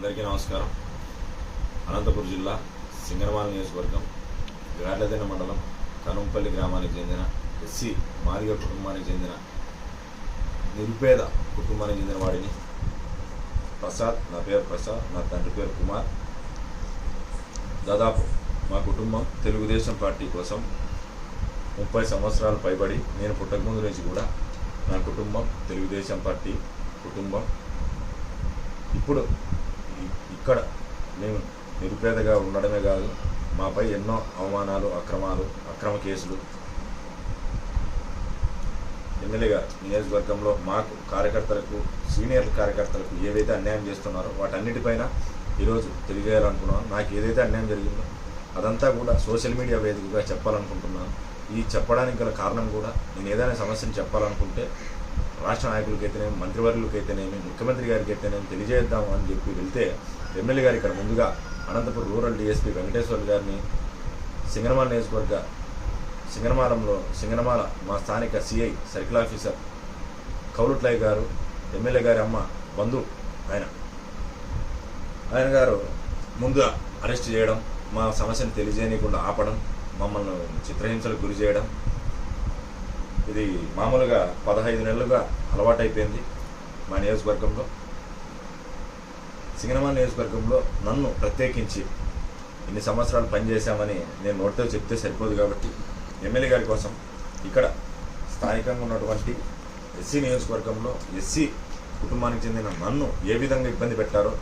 అందరికీ నమస్కారం. అనంతపురం జిల్లా సింగరమాల నియోజకవర్గం గార్లదిన మండలం కనుంపల్లి గ్రామానికి చెందిన ఎస్సీ మాదిగ కుటుంబానికి చెందిన నిరుపేద కుటుంబానికి చెందిన వాడిని ప్రసాద్ నా పేరు ప్రసాద్ నా తండ్రి పేరు కుమార్. దాదాపు మా కుటుంబం తెలుగుదేశం పార్టీ కోసం ముప్పై సంవత్సరాలు పైబడి నేను పుట్టకముందు నుంచి కూడా నా కుటుంబం తెలుగుదేశం పార్టీ కుటుంబం. ఇప్పుడు ఇక్కడ మేము నిరుపేదగా ఉండడమే కాదు మాపై ఎన్నో అవమానాలు అక్రమాలు అక్రమ కేసులు. ఎమ్మెల్యేగా నియోజకవర్గంలో మాకు కార్యకర్తలకు సీనియర్ కార్యకర్తలకు ఏవైతే అన్యాయం చేస్తున్నారో వాటన్నిటిపైన ఈరోజు తెలియజేయాలనుకున్నాను నాకు ఏదైతే అన్యాయం జరిగిందో అదంతా కూడా సోషల్ మీడియా వేదికగా చెప్పాలనుకుంటున్నాను. ఈ చెప్పడానికి గల కారణం కూడా నేను ఏదైనా సమస్యను చెప్పాలనుకుంటే రాష్ట్ర నాయకులకైతేనేమి మంత్రివర్యులకైతేనేమి ముఖ్యమంత్రి గారికి అయితేనేమి తెలియజేద్దాం అని చెప్పి వెళ్తే ఎమ్మెల్యే గారు ఇక్కడ ముందుగా అనంతపురం రూరల్ డిఎస్పీ వెంకటేశ్వర్ గారిని సింగనమాల నియోజకవర్గ సింగనమాలంలో సింగనమాల మా స్థానిక సిఐ సర్కిల్ ఆఫీసర్ కౌలుట్లయ్య గారు ఎమ్మెల్యే గారి అమ్మ బంధు ఆయన. ఆయన గారు ముందుగా అరెస్ట్ చేయడం మా సమస్యను తెలియజేయకుండా ఆపడం మమ్మల్ని చిత్రహింసలకు గురి చేయడం. ఇది మామూలుగా పదహైదు నెలలుగా అలవాటైపోయింది మా నియోజకవర్గంలో. సింగనమా నియోజకవర్గంలో నన్ను ప్రత్యేకించి ఇన్ని సంవత్సరాలు పనిచేశామని నేను నోటితో చెప్తే సరిపోదు కాబట్టి ఎమ్మెల్యే గారి కోసం ఇక్కడ స్థానికంగా ఉన్నటువంటి ఎస్సీ నియోజకవర్గంలో ఎస్సీ కుటుంబానికి చెందిన నన్ను ఏ విధంగా ఇబ్బంది పెట్టారో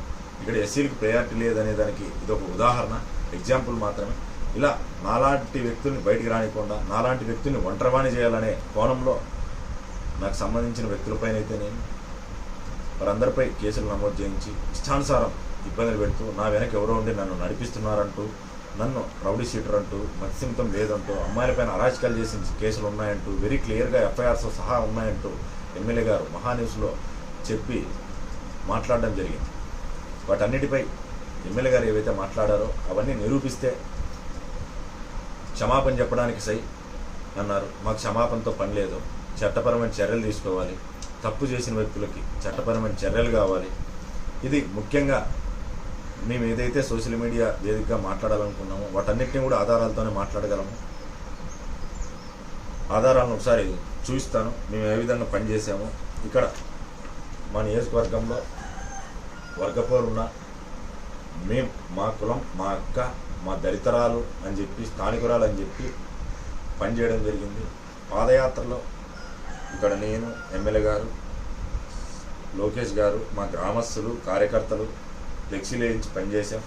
ఇక్కడ ఎస్సీలకు ప్రయారిటీ లేదనే దానికి ఇది ఒక ఉదాహరణ ఎగ్జాంపుల్ మాత్రమే. ఇలా నాలాంటి వ్యక్తుల్ని బయటికి రానికుండా నాలాంటి వ్యక్తుల్ని ఒంటరివాణి చేయాలనే కోణంలో నాకు సంబంధించిన వ్యక్తులపైన అయితే నేను వారందరిపై కేసులు నమోదు చేయించి ఇష్టానుసారం ఇబ్బందులు పెడుతూ నా వెనక ఎవరో ఉండి నన్ను నడిపిస్తున్నారంటూ నన్ను రౌడీ షీటర్ అంటూ మత్స్యంతం లేదంటూ అమ్మాయిలపైన అరాచకాలు చేసిన కేసులు ఉన్నాయంటూ వెరీ క్లియర్గా ఎఫ్ఐఆర్స్ సహా ఉన్నాయంటూ ఎమ్మెల్యే గారు మహాన్యూస్లో చెప్పి మాట్లాడడం జరిగింది. వాటన్నిటిపై ఎమ్మెల్యే గారు ఏవైతే మాట్లాడారో అవన్నీ నిరూపిస్తే క్షమాపణ చెప్పడానికి సై అన్నారు. మాకు క్షమాపణతో పని లేదు. చట్టపరమైన చర్యలు తీసుకోవాలి. తప్పు చేసిన వ్యక్తులకి చట్టపరమైన చర్యలు కావాలి. ఇది ముఖ్యంగా మేము ఏదైతే సోషల్ మీడియా వేదికగా మాట్లాడాలనుకున్నామో వాటన్నిటిని కూడా ఆధారాలతోనే మాట్లాడగలము. ఆధారాలను ఒకసారి చూపిస్తాను. మేము ఏ విధంగా పనిచేసామో ఇక్కడ మా నియోజకవర్గంలో వర్గపోరున్న మేము మా కులం మా అక్క మా దళితరాలు అని చెప్పి స్థానికురాలు అని చెప్పి పనిచేయడం జరిగింది. పాదయాత్రలో ఇక్కడ నేను ఎమ్మెల్యే గారు లోకేష్ గారు మా గ్రామస్తులు కార్యకర్తలు ఫ్లెక్సీలు వేయించి పనిచేసాం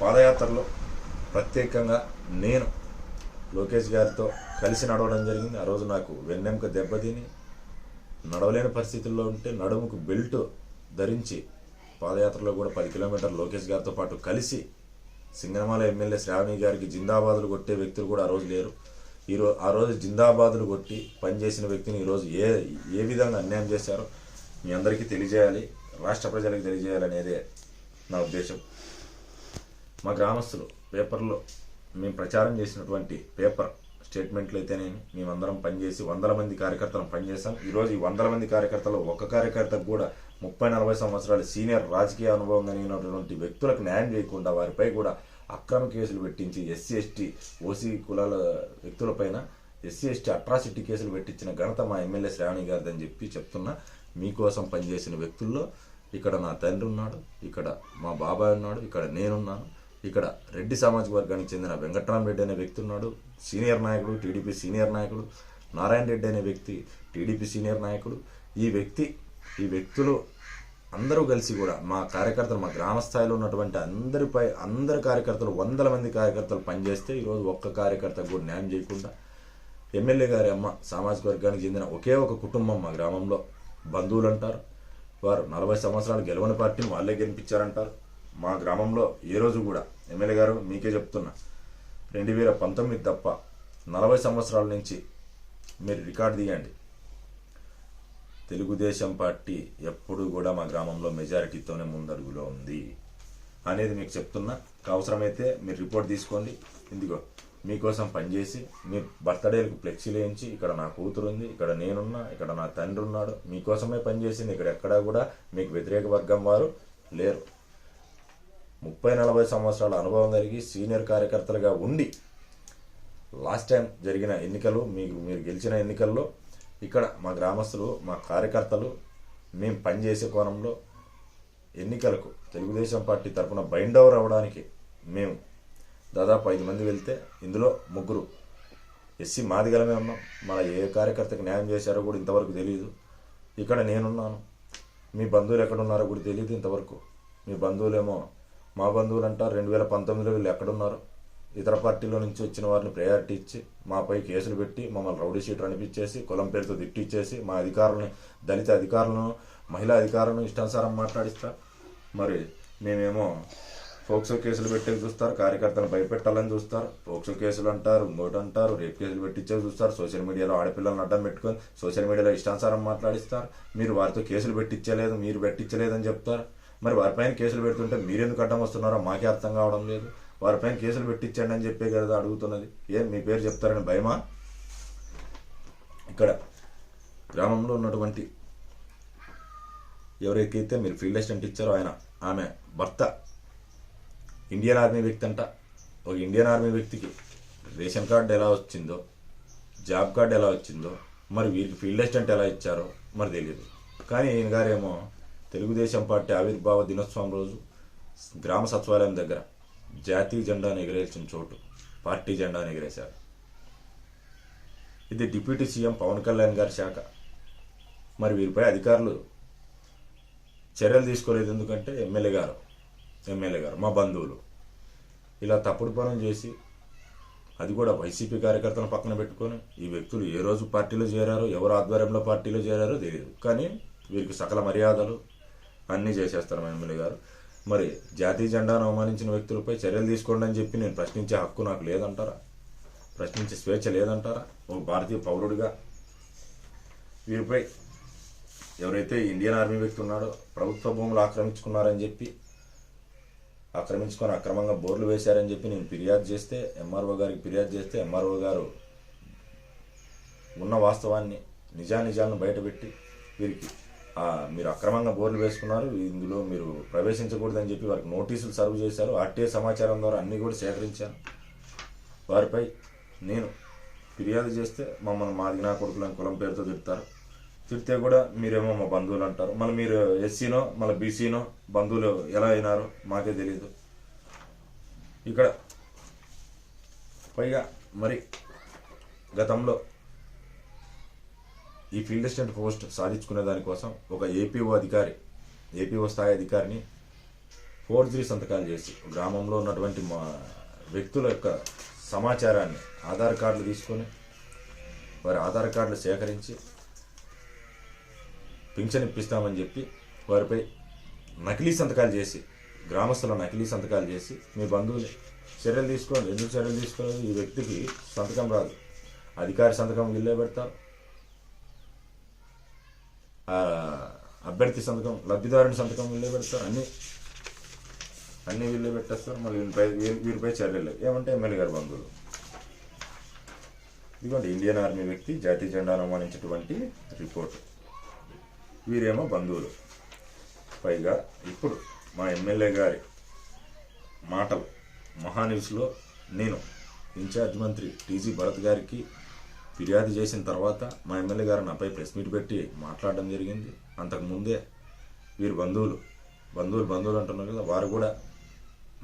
పాదయాత్రలో ప్రత్యేకంగా నేను లోకేష్ గారితో కలిసి నడవడం జరిగింది. ఆ రోజు నాకు వెన్నెముక దెబ్బతిని నడవలేని పరిస్థితుల్లో ఉంటే నడుముకు బెల్ట్ ధరించి పాదయాత్రలో కూడా పది కిలోమీటర్లు లోకేష్ గారితో పాటు కలిసి సింగనమాల ఎమ్మెల్యే శ్రావణి గారికి జిందాబాదులు కొట్టే వ్యక్తులు కూడా ఆ రోజు లేరు. ఈరోజు ఆ రోజు జిందాబాదులు కొట్టి పనిచేసిన వ్యక్తిని ఈరోజు ఏ ఏ విధంగా అన్యాయం చేశారో మీ అందరికీ తెలియజేయాలి రాష్ట్ర ప్రజలకు తెలియజేయాలనేదే నా ఉద్దేశం. మా గ్రామస్తులు పేపర్లో మేము ప్రచారం చేసినటువంటి పేపర్ స్టేట్మెంట్లు అయితేనే మేమందరం పనిచేసి వందల మంది కార్యకర్తలు పనిచేస్తాం ఈరోజు ఈ వందల మంది కార్యకర్తలు ఒక్క కార్యకర్తకు కూడా ముప్పై నలభై సంవత్సరాల సీనియర్ రాజకీయ అనుభవం కలిగినటువంటి వ్యక్తులకు న్యాయం చేయకుండా వారిపై కూడా అక్రమ కేసులు పెట్టించి ఎస్సీ ఎస్టీ ఓసీ కులాల వ్యక్తులపైన ఎస్సీ ఎస్టీ అట్రాసిటీ కేసులు పెట్టించిన ఘనత మా ఎమ్మెల్యే శ్రావణి అని చెప్పి చెప్తున్నా. మీకోసం పనిచేసిన వ్యక్తుల్లో ఇక్కడ నా తండ్రి ఉన్నాడు ఇక్కడ మా బాబాయ్ ఉన్నాడు ఇక్కడ నేనున్నాను. ఇక్కడ రెడ్డి సామాజిక వర్గానికి చెందిన వెంకట్రామరెడ్డి అనే వ్యక్తి ఉన్నాడు సీనియర్ నాయకుడు టీడీపీ సీనియర్ నాయకుడు నారాయణ రెడ్డి అనే వ్యక్తి టీడీపీ సీనియర్ నాయకుడు. ఈ వ్యక్తి ఈ వ్యక్తులు అందరూ కలిసి కూడా మా కార్యకర్తలు మా గ్రామ స్థాయిలో ఉన్నటువంటి అందరిపై అందరి కార్యకర్తలు వందల మంది కార్యకర్తలు పనిచేస్తే ఈరోజు ఒక్క కార్యకర్తకు కూడా న్యాయం చేయకుండా ఎమ్మెల్యే గారి అమ్మ సామాజిక వర్గానికి చెందిన ఒకే ఒక కుటుంబం మా గ్రామంలో బంధువులు అంటారు. వారు నలభై సంవత్సరాలు గెలవని పార్టీని వాళ్ళే గెలిపించారంటారు. మా గ్రామంలో ఏ రోజు కూడా ఎమ్మెల్యే గారు మీకే చెప్తున్నా రెండు వేల పంతొమ్మిది తప్ప నలభై సంవత్సరాల నుంచి మీరు రికార్డు తీయండి. తెలుగుదేశం పార్టీ ఎప్పుడు కూడా మా గ్రామంలో మెజారిటీతోనే ముందడుగులో ఉంది అనేది మీకు చెప్తున్నా. అవసరమైతే మీరు రిపోర్ట్ తీసుకోండి. ఇందుకో మీకోసం పనిచేసి మీ బర్త్డేలకు ఫ్లెక్సీలు వేయించి ఇక్కడ నా కూతురు ఉంది ఇక్కడ నేనున్నా ఇక్కడ నా తండ్రి ఉన్నాడు మీకోసమే పనిచేసింది ఇక్కడ ఎక్కడా కూడా మీకు వ్యతిరేక వర్గం వారు లేరు. ముప్పై నలభై సంవత్సరాల అనుభవం కలిగి సీనియర్ కార్యకర్తలుగా ఉండి లాస్ట్ టైం జరిగిన ఎన్నికలు మీకు మీరు గెలిచిన ఎన్నికల్లో ఇక్కడ మా గ్రామస్తులు మా కార్యకర్తలు మేము పనిచేసే కోణంలో ఎన్నికలకు తెలుగుదేశం పార్టీ తరఫున బైండ్ ఓవర్ అవ్వడానికి మేము దాదాపు ఐదు మంది వెళ్తే ఇందులో ముగ్గురు ఎస్సీ మాదిగలమే ఉన్నాం. మన ఏ కార్యకర్తకు న్యాయం చేశారో కూడా ఇంతవరకు తెలియదు ఇక్కడ నేనున్నాను. మీ బంధువులు ఎక్కడున్నారో కూడా తెలియదు ఇంతవరకు. మీ బంధువులేమో మా బంధువులు అంటారు రెండు వేల పంతొమ్మిదిలో వీళ్ళు ఎక్కడున్నారు? ఇతర పార్టీల నుంచి వచ్చిన వారిని ప్రయారిటీ ఇచ్చి మాపై కేసులు పెట్టి మమ్మల్ని రౌడీ షీటర్ అనిపించేసి కులం పేరుతో తిట్టిచ్చేసి మా అధికారులను దళిత అధికారులను మహిళా అధికారులను ఇష్టానుసారం మాట్లాడిస్తారు మరి మేమేమో పోక్సో కేసులు పెట్టేకి చూస్తారు కార్యకర్తలను భయపెట్టాలని చూస్తారు. పోక్సో కేసులు అంటారు ఇంకోటి అంటారు రేప్ కేసులు పెట్టించేది చూస్తారు. సోషల్ మీడియాలో ఆడపిల్లలను అడ్డం పెట్టుకొని సోషల్ మీడియాలో ఇష్టానుసారం మాట్లాడిస్తారు. మీరు వారితో కేసులు పెట్టించలేదు మీరు పెట్టించలేదని చెప్తారు. మరి వారిపైన కేసులు పెడుతుంటే మీరెందుకు అడ్డం వస్తున్నారో మాకే అర్థం కావడం లేదు. వారిపైన కేసులు పెట్టించండి అని చెప్పే కదా అడుగుతున్నది. ఏం మీ పేరు చెప్తారని భయమా? ఇక్కడ గ్రామంలో ఉన్నటువంటి ఎవరికైతే మీరు ఫీల్డ్ అసిస్టెంట్ ఇచ్చారో ఆయన ఆమె భర్త ఇండియన్ ఆర్మీ వ్యక్తి అంట. ఒక ఇండియన్ ఆర్మీ వ్యక్తికి రేషన్ కార్డు ఎలా వచ్చిందో జాబ్ కార్డు ఎలా వచ్చిందో మరి వీరికి ఫీల్డ్ అసిస్టెంట్ ఎలా ఇచ్చారో మరి తెలియదు కానీ ఈయన గారేమో తెలుగుదేశం పార్టీ ఆవిర్భావ దినోత్సవం రోజు గ్రామ సచివాలయం దగ్గర జాతీయ జెండాను ఎగిరేసిన చోటు పార్టీ జెండాను ఎగిరేశారు. ఇది డిప్యూటీ సీఎం పవన్ కళ్యాణ్ గారి శాఖ. మరి వీరిపై అధికారులు చర్యలు తీసుకోలేదు ఎందుకంటే ఎమ్మెల్యే గారు ఎమ్మెల్యే గారు మా బంధువులు. ఇలా తప్పుడు పనులు చేసి అది కూడా వైసీపీ కార్యకర్తలను పక్కన పెట్టుకొని ఈ వ్యక్తులు ఏ రోజు పార్టీలో చేరారో ఎవరు ఆధ్వర్యంలో పార్టీలో చేరారో తెలియదు కానీ వీరికి సకల మర్యాదలు అన్నీ చేసేస్తారు మా ఎమ్మెల్యే గారు. మరి జాతీయ జెండాను అవమానించిన వ్యక్తులపై చర్యలు తీసుకోండి అని చెప్పి నేను ప్రశ్నించే హక్కు నాకు లేదంటారా? ప్రశ్నించే స్వేచ్ఛ లేదంటారా? ఒక భారతీయ పౌరుడిగా వీరిపై ఎవరైతే ఇండియన్ ఆర్మీ వ్యక్తి ఉన్నాడో ప్రభుత్వ భూములు ఆక్రమించుకున్నారని చెప్పి ఆక్రమించుకొని అక్రమంగా బోర్లు వేశారని చెప్పి నేను ఫిర్యాదు చేస్తే ఎంఆర్ఓ గారికి ఫిర్యాదు చేస్తే ఎంఆర్ఓ గారు ఉన్న వాస్తవాన్ని నిజానిజాలను బయటపెట్టి వీరికి మీరు అక్రమంగా బోర్లు వేసుకున్నారు ఇందులో మీరు ప్రవేశించకూడదని చెప్పి వారికి నోటీసులు సర్వ్ చేశారు అట్టే సమాచారం ద్వారా అన్నీ కూడా సేకరించాను వారిపై నేను ఫిర్యాదు చేస్తే మమ్మల్ని మాది నా కొడుకులని కులం పేరుతో తిడతారు. తిడితే కూడా మీరేమో మా బంధువులు అంటారు. మళ్ళీ మీరు ఎస్సీనో మళ్ళీ బీసీనో బంధువులు ఎలా అయినారో మాకే తెలియదు ఇక్కడ పైగా మరి గతంలో ఈ ఫీల్డ్ అసిస్టెంట్ పోస్ట్ సాధించుకునే దానికోసం ఒక ఏపీఓ అధికారి ఏపీఓ స్థాయి అధికారిని ఫోర్జరీ సంతకాలు చేసి గ్రామంలో ఉన్నటువంటి మా వ్యక్తుల యొక్క సమాచారాన్ని ఆధార్ కార్డులు తీసుకొని వారి ఆధార్ కార్డులు సేకరించి పింఛన్ ఇప్పిస్తామని చెప్పి వారిపై నకిలీ సంతకాలు చేసి గ్రామస్తుల నకిలీ సంతకాలు చేసి మీ బంధువులు చర్యలు తీసుకోండి ఎందుకు చర్యలు తీసుకోలేదు? ఈ వ్యక్తికి సంతకం రాదు. అధికారి సంతకం వీళ్ళే పెడతారు. అభ్యర్థి సంతకం లబ్ధిదారుని సంతకం వీళ్ళే పెడతారు అన్నీ అన్నీ వీళ్ళే పెట్టేస్తారు మళ్ళీ వీళ్ళపై వీరిపై చర్యలు ఏమంటే ఎమ్మెల్యే గారి బంధువులు. ఇదిగోండి ఇండియన్ ఆర్మీ వ్యక్తి జాతీయ జెండాను అవమానించినటువంటి రిపోర్ట్. వీరేమో బంధువులు. పైగా ఇప్పుడు మా ఎమ్మెల్యే గారి మాటలు మహాన్యూస్లో నేను ఇన్ఛార్జ్ మంత్రి టీజీ భరత్ గారికి ఫిర్యాదు చేసిన తర్వాత మా ఎమ్మెల్యే గారు నాపై ప్రెస్ మీట్ పెట్టి మాట్లాడడం జరిగింది. అంతకుముందే వీరు బంధువులు బంధువులు బంధువులు అంటున్నారు కదా వారు కూడా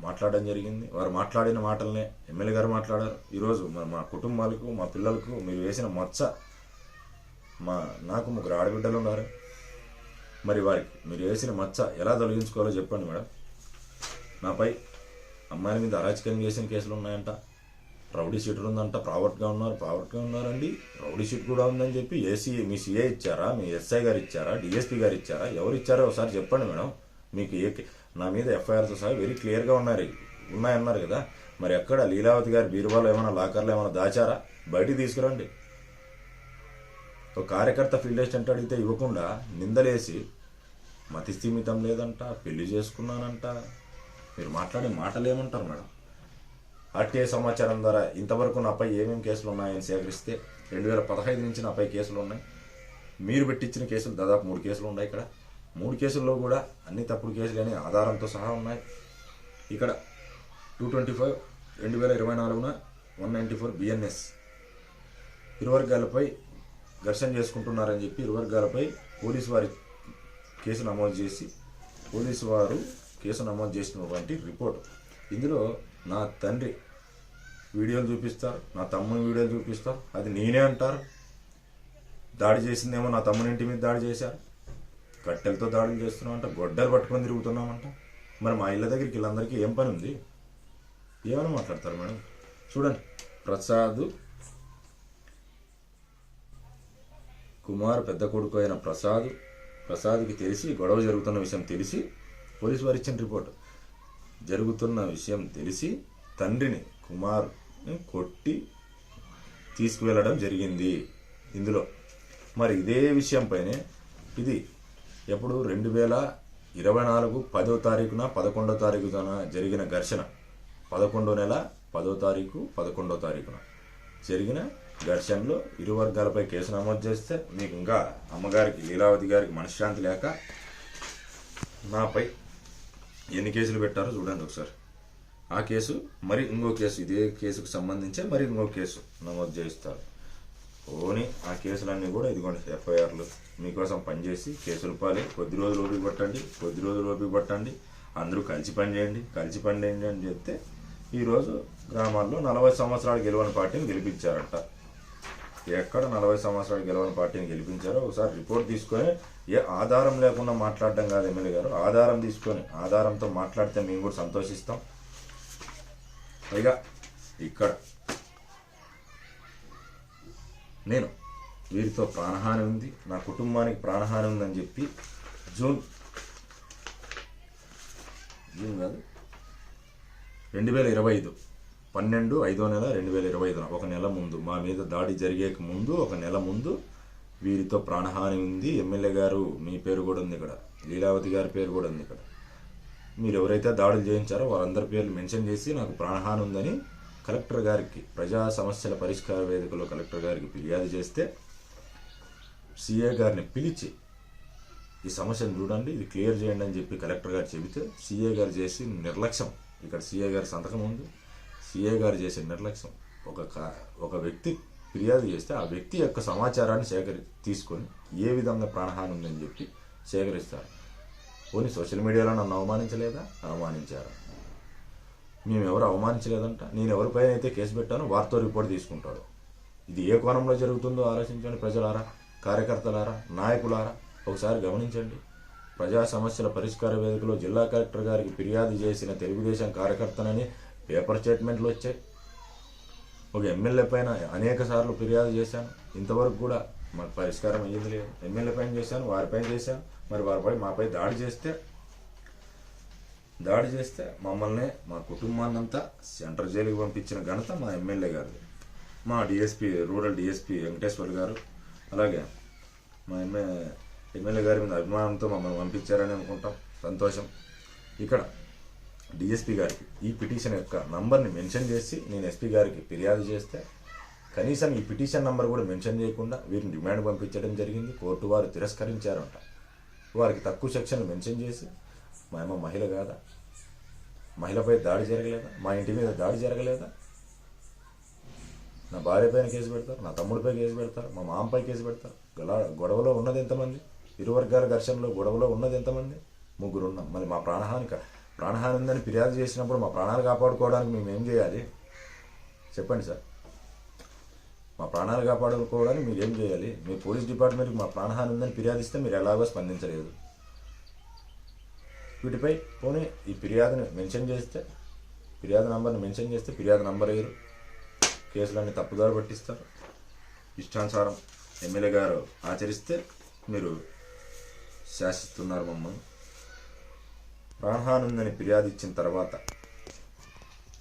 మాట్లాడడం జరిగింది. వారు మాట్లాడిన మాటలనే ఎమ్మెల్యే గారు మాట్లాడారు. ఈరోజు మరి మా కుటుంబాలకు మా పిల్లలకు మీరు వేసిన మచ్చ మా నాకు ముగ్గురు ఆడబిడ్డలు ఉన్నారు. మరి వారికి మీరు వేసిన మచ్చ ఎలా తొలగించుకోవాలో చెప్పండి మేడం. నాపై అమ్మాయిల మీద అరాచకం చేసిన కేసులు ఉన్నాయంట. రౌడీ షీటర్ ఉందంట. ప్రావర్ట్గా ఉన్నారు ప్రావర్ట్గా ఉన్నారండి. రౌడీ షీట్ కూడా ఉందని చెప్పి ఏసీ మీ సీఏ ఇచ్చారా? మీ ఎస్ఐ గారు ఇచ్చారా? డిఎస్పీ గారు ఇచ్చారా? ఎవరు ఇచ్చారో ఒకసారి చెప్పండి మేడం. మీకు ఏ నా మీద ఎఫ్ఐఆర్తో సహా వెరీ క్లియర్గా ఉన్నారు ఉన్నాయన్నారు కదా. మరి ఎక్కడ లీలావతి గారి బీరువాలో ఏమైనా లాకర్లు ఏమైనా దాచారా? బయటికి తీసుకురండి. ఒక కార్యకర్త ఫీల్డ్ అసిస్టెంట్ అడిగితే ఇవ్వకుండా నిందలేసి మతి స్థిమితం లేదంట పెళ్ళి చేసుకున్నానంట. మీరు మాట్లాడే మాటలు ఏమంటారు మేడం. ఆర్టీఐ సమాచారం ద్వారా ఇంతవరకు నాపై ఏమేమి కేసులు ఉన్నాయని సేకరిస్తే రెండు వేల పదహైదు నుంచి నాపై కేసులు ఉన్నాయి. మీరు పెట్టించిన కేసులు దాదాపు మూడు కేసులు ఉన్నాయి ఇక్కడ. మూడు కేసుల్లో కూడా అన్ని తప్పుడు కేసులు అని ఆధారంతో సహా ఉన్నాయి. ఇక్కడ టూ ట్వంటీ ఫైవ్ రెండు వేల ఇరవై నాలుగున వన్ నైంటీ ఫోర్ బిఎన్ఎస్ ఇరువర్గాలపై ఘర్షణ చేసుకుంటున్నారని చెప్పి ఇరువర్గాలపై పోలీసు వారి కేసు నమోదు చేసి పోలీసు వారు కేసు నమోదు చేసినటువంటి రిపోర్ట్. ఇందులో నా తండ్రి వీడియోలు చూపిస్తారు నా తమ్ముని వీడియోలు చూపిస్తారు అది నేనే అంటారు. దాడి చేసిందేమో నా తమ్ముని ఇంటి మీద దాడి చేశారు. కట్టెలతో దాడులు చేస్తున్నామంట గొడ్డలు పట్టుకొని తిరుగుతున్నామంట. మరి మా ఇళ్ళ దగ్గరికి వీళ్ళందరికీ ఏం పని ఉంది? ఏమని మాట్లాడతారు మేడం? చూడండి. ప్రసాద్ కుమార్ పెద్ద కొడుకు అయిన ప్రసాద్ ప్రసాద్కి తెలిసి గొడవ జరుగుతున్న విషయం తెలిసి పోలీసు వారు ఇచ్చిన రిపోర్ట్. జరుగుతున్న విషయం తెలిసి తండ్రిని కుమార్ కొట్టి తీసుకువెళ్ళడం జరిగింది ఇందులో. మరి ఇదే విషయంపైనే ఇది ఎప్పుడు రెండు వేల ఇరవై నాలుగు పదో తారీఖున పదకొండో తారీఖున జరిగిన ఘర్షణ. పదకొండో నెల పదో తారీఖు పదకొండో తారీఖున జరిగిన ఘర్షణలో ఇరు వర్గాలపై కేసు నమోదు చేస్తే మీకు ఇంకా అమ్మగారికి లీలావతి గారికి మనశ్శాంతి లేక నాపై ఎన్ని కేసులు పెట్టారో చూడండి ఒకసారి. ఆ కేసు మరి ఇంకో కేసు ఇదే కేసుకు సంబంధించే మరి ఇంకో కేసు నమోదు చేయిస్తారు. ఓని ఆ కేసులన్నీ కూడా ఇదిగోండి ఎఫ్ఐఆర్లు మీకోసం పనిచేసి కేసులు పాలి కొద్ది రోజులు ఓపిక పట్టండి కొద్ది రోజులు ఓపిక పట్టండి అందరూ కలిసి పని చేయండి కలిసి పని చేయండి అని చెప్తే ఈరోజు గ్రామాల్లో నలభై సంవత్సరాలు గెలవని పార్టీని గెలిపించారంట. ఎక్కడ నలభై సంవత్సరాలు గెలవని పార్టీని గెలిపించారో ఒకసారి రిపోర్ట్ తీసుకొని ఏ ఆధారం లేకుండా మాట్లాడడం కాదు ఎమ్మెల్యే గారు. ఆధారం తీసుకొని ఆధారంతో మాట్లాడితే మేము కూడా సంతోషిస్తాం. పైగా ఇక్కడ నేను వీరితో ప్రాణహాని ఉంది నా కుటుంబానికి ప్రాణహాని ఉందని చెప్పి జూన్ జూన్ కాదు రెండు వేల ఇరవై ఐదు పన్నెండు ఐదో నెల రెండు వేల ఇరవై ఐదున. ఒక నెల ముందు. మా మీద దాడి జరిగేక ముందు ఒక నెల ముందు వీరితో ప్రాణహాని ఉంది. ఎమ్మెల్యే గారు మీ పేరు కూడా ఉంది ఇక్కడ. లీలావతి గారి పేరు కూడా ఉంది ఇక్కడ. మీరు ఎవరైతే దాడులు చేయించారో వారందరి పేర్లు మెన్షన్ చేసి నాకు ప్రాణహాని ఉందని కలెక్టర్ గారికి ప్రజా సమస్యల పరిష్కార వేదికలో కలెక్టర్ గారికి ఫిర్యాదు చేస్తే సిఏ గారిని పిలిచి ఈ సమస్యను చూడండి ఇది క్లియర్ చేయండి అని చెప్పి కలెక్టర్ గారు చెబితే సిఏ గారు చేసి నిర్లక్ష్యం. ఇక్కడ సిఏ గారి సంతకం ఉంది. సిఏ గారు చేసే నిర్లక్ష్యం. ఒక ఒక వ్యక్తి ఫిర్యాదు చేస్తే ఆ వ్యక్తి యొక్క సమాచారాన్ని సేకరి తీసుకొని ఏ విధంగా ప్రాణహాని ఉందని చెప్పి సేకరిస్తారు. పోనీ సోషల్ మీడియాలో నన్ను అవమానించలేదా? అవమానించారు. మేము ఎవరు అవమానించలేదంట? నేను ఎవరిపైన అయితే కేసు పెట్టానో వారితో రిపోర్ట్ తీసుకుంటాడు. ఇది ఏ కోణంలో జరుగుతుందో ఆలోచించండి ప్రజలారా కార్యకర్తలారా నాయకులారా. ఒకసారి గమనించండి. ప్రజా సమస్యల పరిష్కార వేదికలో జిల్లా కలెక్టర్ గారికి ఫిర్యాదు చేసిన తెలుగుదేశం కార్యకర్తనని పేపర్ స్టేట్మెంట్లు వచ్చాయి. ఒక ఎమ్మెల్యే పైన అనేక సార్లు ఫిర్యాదు చేశాను. ఇంతవరకు కూడా మాకు పరిష్కారం అయ్యింది లేదు. ఎమ్మెల్యే పైన చేశాను వారిపైన చేశాను. మరి వారిపై మాపై దాడి చేస్తే దాడి చేస్తే మమ్మల్ని మా కుటుంబాన్నంతా సెంటర్ సెంట్రల్ జైలుకి పంపించిన ఘనత మా ఎమ్మెల్యే గారిది. మా డిఎస్పీ రూరల్ డిఎస్పీ వెంకటేశ్వర్ గారు. అలాగే మా ఎమ్మె ఎమ్మెల్యే గారి మీద అభిమానంతో మమ్మల్ని పంపించారని అనుకుంటాం. సంతోషం. ఇక్కడ డిఎస్పీ గారికి ఈ పిటిషన్ యొక్క నంబర్ని మెన్షన్ చేసి నేను ఎస్పీ గారికి ఫిర్యాదు చేస్తే కనీసం ఈ పిటిషన్ నంబర్ కూడా మెన్షన్ చేయకుండా వీరిని డిమాండ్ పంపించడం జరిగింది. కోర్టు వారు తిరస్కరించారంట. వారికి తక్కువ సెక్షన్లు మెన్షన్ చేసి మా అమ్మ మహిళ కాదా? మహిళపై దాడి జరగలేదా? మా ఇంటి మీద దాడి జరగలేదా? నా భార్య పైన కేసు పెడతారు నా తమ్ముడిపై కేసు పెడతారు మా మామపై కేసు పెడతారు. గల- గొడవలో ఉన్నది ఎంతమంది? ఇరు వర్గాల ఘర్షణలో గొడవలో ఉన్నది ఎంతమంది? ముగ్గురు ఉన్నాం మరి మా ప్రాణహానిక ప్రాణహాని ఉందని ఫిర్యాదు చేసినప్పుడు మా ప్రాణాలు కాపాడుకోవడానికి మేము ఏం చేయాలి? చెప్పండి సార్. మా ప్రాణాలు కాపాడుకోవడానికి మీరు ఏం చేయాలి? మీ పోలీస్ డిపార్ట్మెంట్కి మా ప్రాణహాని ఉందని ఫిర్యాదు ఇస్తే మీరు ఎలాగో స్పందించలేదు. వీటిపై పోనీ ఈ ఫిర్యాదుని మెన్షన్ చేస్తే ఫిర్యాదు నంబర్ని మెన్షన్ చేస్తే ఫిర్యాదు నంబర్ వేయరు. కేసులన్నీ తప్పుదారు పట్టిస్తారు. ఇష్టానుసారం ఎమ్మెల్యే గారు ఆచరిస్తే మీరు శాసిస్తున్నారు మమ్మల్ని. ప్రాణహానందని ఫిర్యాదు ఇచ్చిన తర్వాత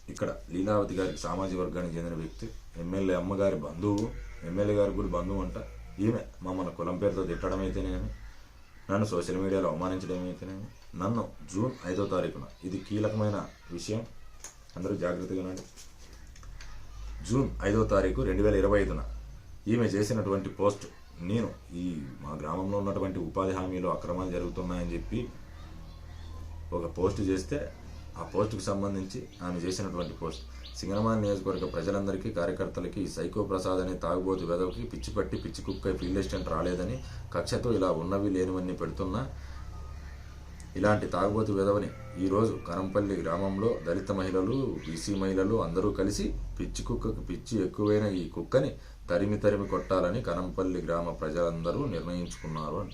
ఇక్కడ లీలావతి గారికి సామాజిక వర్గానికి చెందిన వ్యక్తి ఎమ్మెల్యే అమ్మగారి బంధువు ఎమ్మెల్యే గారి కూడా బంధువు అంట. ఈమె మమ్మల్ని కులం పేరుతో తిట్టడం అయితేనేమి నన్ను సోషల్ మీడియాలో అవమానించడం అయితేనేమి నన్ను జూన్ ఐదో తారీఖున ఇది కీలకమైన విషయం. అందరూ జాగ్రత్తగా ఉండండి. జూన్ ఐదో తారీఖు రెండు వేల ఇరవై ఐదున ఈమె చేసినటువంటి పోస్ట్ నేను ఈ మా గ్రామంలో ఉన్నటువంటి ఉపాధి హామీలో అక్రమాలు జరుగుతున్నాయని చెప్పి ఒక పోస్ట్ చేస్తే ఆ పోస్టుకు సంబంధించి ఆమె చేసినటువంటి పోస్ట్. సింగనమాల నియోజకవర్గ ప్రజలందరికీ కార్యకర్తలకి ఈ సైకో ప్రసాద్ అనే తాగుబోతు వెదవికి పిచ్చి పట్టి పిచ్చి కుక్క ఫీల్డ్ అసిస్టెంట్ రాలేదని కక్షతో ఇలా ఉన్నవి లేనివన్నీ పెడుతున్నా ఇలాంటి తాగుబోతు వెదవని ఈరోజు కరంపల్లి గ్రామంలో దళిత మహిళలు బీసీ మహిళలు అందరూ కలిసి పిచ్చి కుక్కకు పిచ్చి ఎక్కువైన ఈ కుక్కని తరిమి తరిమి కొట్టాలని కరంపల్లి గ్రామ ప్రజలందరూ నిర్ణయించుకున్నారు అంట.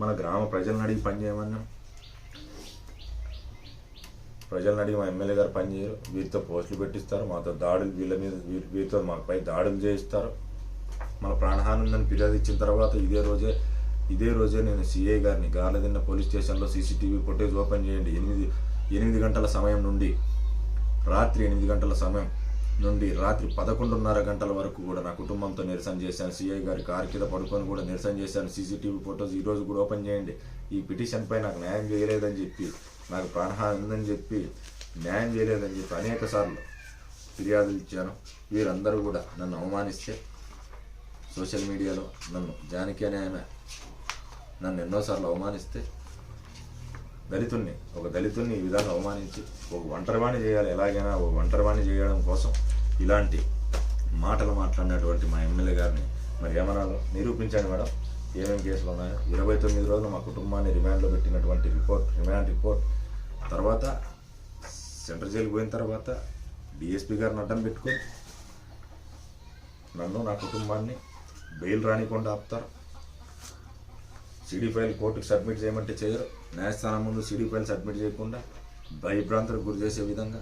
మన గ్రామ ప్రజలను అడిగి పనిచేయమన్నాం? ప్రజలను అడిగి మా ఎమ్మెల్యే గారు పనిచేయరు వీరితో పోస్టులు పెట్టిస్తారు. మాతో దాడులు వీళ్ళ మీద వీరితో మాపై దాడులు చేయిస్తారు. మన ప్రాణహాని ఉందని ఫిర్యాదు ఇచ్చిన తర్వాత ఇదే రోజే ఇదే రోజే నేను సిఐ గారిని గార్లదిన్న పోలీస్ స్టేషన్లో సీసీటీవీ ఫుటేజ్ ఓపెన్ చేయండి. ఎనిమిది ఎనిమిది గంటల సమయం నుండి రాత్రి ఎనిమిది గంటల సమయం నుండి రాత్రి పదకొండున్నర గంటల వరకు కూడా నా కుటుంబంతో నిరసన చేశాను. సిఐ గారి కారు కింద పడుకొని కూడా నిరసన చేశాను. సీసీటీవీ ఫొటోస్ ఈరోజు కూడా ఓపెన్ చేయండి. ఈ పిటిషన్పై నాకు న్యాయం చేయలేదని చెప్పి నాకు ప్రాణహాని ఉందని చెప్పి న్యాయం చేయలేదని చెప్పి అనేక సార్లు ఫిర్యాదులు ఇచ్చాను. వీరందరూ కూడా నన్ను అవమానిస్తే సోషల్ మీడియాలో నన్ను జానకి అనే ఆమె నన్ను ఎన్నోసార్లు అవమానిస్తే దళితుణ్ణి ఒక దళితుణ్ణి ఈ విధంగా అవమానించి ఒక ఒంటరివాణి చేయాలి. ఎలాగైనా ఒక ఒంటరివాణి చేయడం కోసం ఇలాంటి మాటలు మాట్లాడినటువంటి మా ఎమ్మెల్యే గారిని మరి ఏమనాలో? నిరూపించండి మేడం. ఏమేమి కేసులు ఉన్నాయో. ఇరవై తొమ్మిది రోజులు మా కుటుంబాన్ని రిమాండ్లో పెట్టినటువంటి రిపోర్ట్ రిమాండ్ రిపోర్ట్. తర్వాత సెంట్రల్ జైలుకి పోయిన తర్వాత డిఎస్పీ గారిని అడ్డం పెట్టుకొని నన్ను నా కుటుంబాన్ని బెయిల్ రానికుండా ఆపుతారు. సిడీ ఫైల్ కోర్టుకు సబ్మిట్ చేయమంటే చేయరు. న్యాయస్థానం ముందు సిడీ ఫైల్ సబ్మిట్ చేయకుండా భయభ్రాంతులకు గురి చేసే విధంగా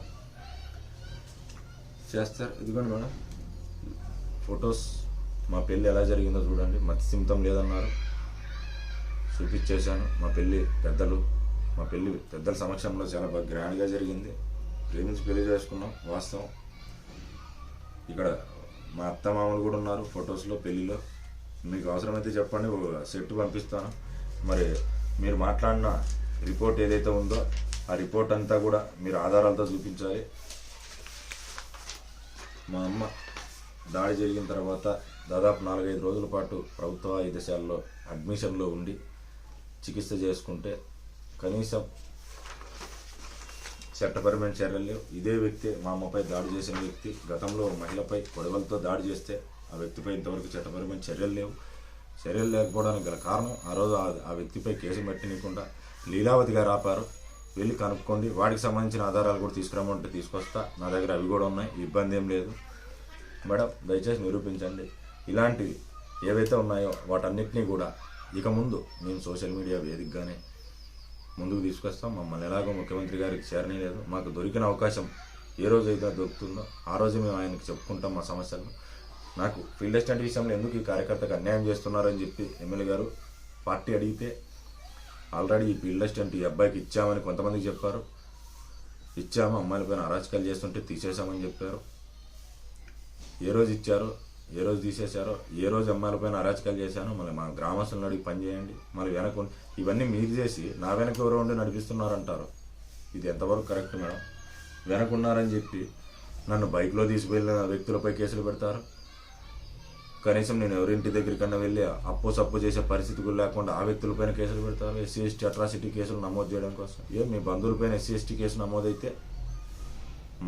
చేస్తారు. ఇదిగోండి మేడం ఫొటోస్ మా పెళ్ళి ఎలా జరిగిందో చూడండి. మతి సిమితం లేదన్నారు. చూపించేశాను. మా పెళ్ళి పెద్దలు మా పెళ్ళి పెద్దల సమక్షంలో చాలా బాగా గ్రాండ్గా జరిగింది. ప్రేమించి పెళ్ళి చేసుకున్నాం. వాస్తవం. ఇక్కడ మా అత్త మామలు కూడా ఉన్నారు ఫొటోస్లో పెళ్ళిలో మీకు అవసరమైతే చెప్పండి ఒక సెట్ పంపిస్తాను. మరి మీరు మాట్లాడిన రిపోర్ట్ ఏదైతే ఉందో ఆ రిపోర్ట్ అంతా కూడా మీరు ఆధారాలతో చూపించాలి. మా అమ్మ దాడి జరిగిన తర్వాత దాదాపు నాలుగైదు రోజుల పాటు ప్రభుత్వ వైద్యశాలలో అడ్మిషన్లో ఉండి చికిత్స చేసుకుంటే కనీసం చట్టపరమైన చర్యలు లేవు. ఇదే వ్యక్తి మా అమ్మపై దాడి చేసిన వ్యక్తి గతంలో మహిళపై కొడవలతో దాడి చేస్తే ఆ వ్యక్తిపై ఇంతవరకు చట్టపరమైన చర్యలు లేవు. చర్యలు లేకపోవడానికి గల కారణం ఆ రోజు ఆ- వ్యక్తిపై కేసు పెట్టనీయకుండా లీలావతి గారు ఆపారు. వెళ్ళి కనుక్కోండి. వాడికి సంబంధించిన ఆధారాలు కూడా తీసుకురామంటే తీసుకొస్తా. నా దగ్గర అవి కూడా ఉన్నాయి. ఇబ్బంది ఏం లేదు. మేడం దయచేసి నిరూపించండి. ఇలాంటివి ఏవైతే ఉన్నాయో వాటన్నిటినీ కూడా ఇక ముందు మేము సోషల్ మీడియా వేదికగానే ముందుకు తీసుకొస్తాం. మమ్మల్ని ఎలాగో ముఖ్యమంత్రి గారికి చేరనే లేదు మాకు దొరికిన అవకాశం ఏ రోజు అయితే దొరుకుతుందో ఆ రోజు మేము ఆయనకు చెప్పుకుంటాం మా సమస్యలను నాకు ఫీల్డ్ అసిస్టెంట్ విషయంలో ఎందుకు ఈ కార్యకర్తకు అన్యాయం చేస్తున్నారని చెప్పి ఎమ్మెల్యే గారు పార్టీ అడిగితే ఆల్రెడీ ఈ ఫీల్డ్ అసిస్టెంట్ ఈ అబ్బాయికి ఇచ్చామని కొంతమందికి చెప్పారు. ఇచ్చాము అమ్మాయిల పైన అరాచకాలు చేస్తుంటే తీసేశామని చెప్పారు. ఏ రోజు ఇచ్చారో? ఏ రోజు తీసేశారో ఏ రోజు అమ్మాయిల పైన అరాచకాలు చేశానో మళ్ళీ మా గ్రామస్తులను అడిగి పని చేయండి. మళ్ళీ వెనక ఇవన్నీ మీరు చేసి నా వెనక ఎవరో ఉండి నడిపిస్తున్నారంటారు. ఇది ఎంతవరకు కరెక్ట్ మేడం? వెనక ఉన్నారని చెప్పి నన్ను బైక్లో తీసుకువెళ్ళిన వ్యక్తులపై కేసులు పెడతారు. కనీసం నేను ఎవరింటి దగ్గరికన్నా వెళ్ళి అప్పు సప్పు చేసే పరిస్థితి కూడా లేకుండా ఆ వ్యక్తులపైన కేసులు పెడతారు. ఎస్సీ ఎస్టీ అట్రాసిటీ కేసులు నమోదు చేయడం కోసం. ఏం మీ బంధువులపైన ఎస్సీ ఎస్టీ కేసు నమోదైతే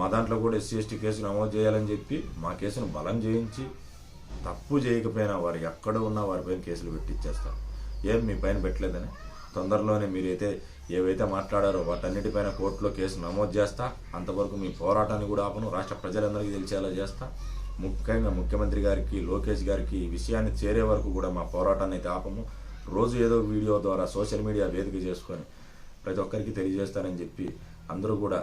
మా దాంట్లో కూడా ఎస్సీ ఎస్టీ కేసు నమోదు చేయాలని చెప్పి మా కేసును బలం చేయించి తప్పు చేయకపోయినా వారు ఎక్కడ ఉన్నా వారిపైన కేసులు పెట్టించేస్తారు ఏం మీ పైన పెట్టలేదని? తొందరలోనే మీరైతే ఏవైతే మాట్లాడారో వాటన్నిటిపైన కోర్టులో కేసు నమోదు చేస్తా. అంతవరకు మీ పోరాటాన్ని కూడా ఆపను. రాష్ట్ర ప్రజలందరికీ తెలిసేలా చేస్తా. ముఖ్యంగా ముఖ్యమంత్రి గారికి లోకేష్ గారికి ఈ విషయాన్ని చేరే వరకు కూడా మా పోరాటాన్ని అయితే ఆపము. రోజు ఏదో వీడియో ద్వారా సోషల్ మీడియా వేదిక చేసుకొని ప్రతి ఒక్కరికి తెలియజేస్తానని చెప్పి అందరూ కూడా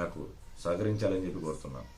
నాకు సహకరించాలని చెప్పి కోరుతున్నాను.